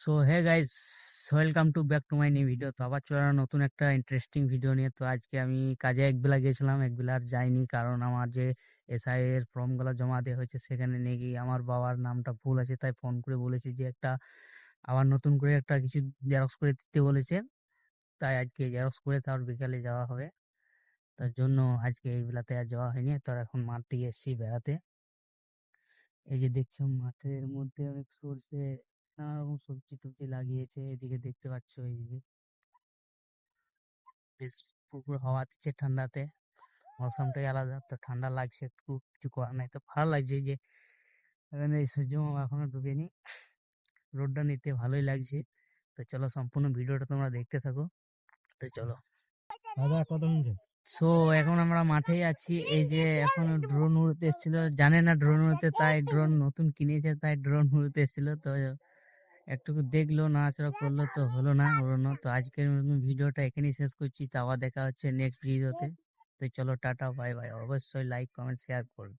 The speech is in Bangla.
So hey guys welcome to back to my new video তো আবার চলে নতুন একটা ইন্টারেস্টিং ভিডিও নিয়ে। তো আজকে আমি কাজে একবেলা গেছিলাম একবেলা আর যাইনি কারণ আমার যে এসআই এর ফর্মগুলো জমা দেওয়া হয়েছে সেখানে নাকি আমার বাবার নামটা ভুল আছে, তাই ফোন করে বলেছে যে একটা আবার নতুন করে একটা কিছু জেরক্স করে দিতে বলেছে। তাই আজকে জেরক্স করে তার বিকালে যাওয়া হবে। তার জন্য আজকে এই বেলাতে আর যাওয়া হয়নি। তো এখন মাঠ থেকে এসেছি বেড়াতে। এই যে দেখছ মাঠের মধ্যে অনেক সরষে নানা রকম সবজি টবজি লাগিয়েছে এদিকে দেখতে পাচ্ছ এইদিকে বেশ পুকুর হাওয়া দিচ্ছে ঠান্ডাতে। মৌসমটাই আলাদা তো ঠান্ডা লাগছে একটু কিছু করার নাই। তো ভালো লাগছে যে এখানে এই সূর্য এখনও ডুবেনি রোডটা নিতে ভালোই লাগছে। তো চলো সম্পূর্ণ ভিডিওটা তোমরা দেখতে থাকো। তো চলো। দাদা কত সো এখন আমরা মাঠেই আছি। এই যে এখন ড্রোন উড়তে এসেছিল। জানে না ড্রোন উড়তে তাই ড্রোন নতুন কিনেছে তাই ড্রোন উড়তে এসেছিল। তো একটু দেখল নাড়াচাড়া করল তো হলো না হলো না তো আজকের মতন ভিডিওটা এখানেই শেষ করছি। তো আবার দেখা হচ্ছে নেক্সট ভিডিওতে তো। চলো টাটা বাই বাই অবশ্যই লাইক কমেন্ট শেয়ার করবে।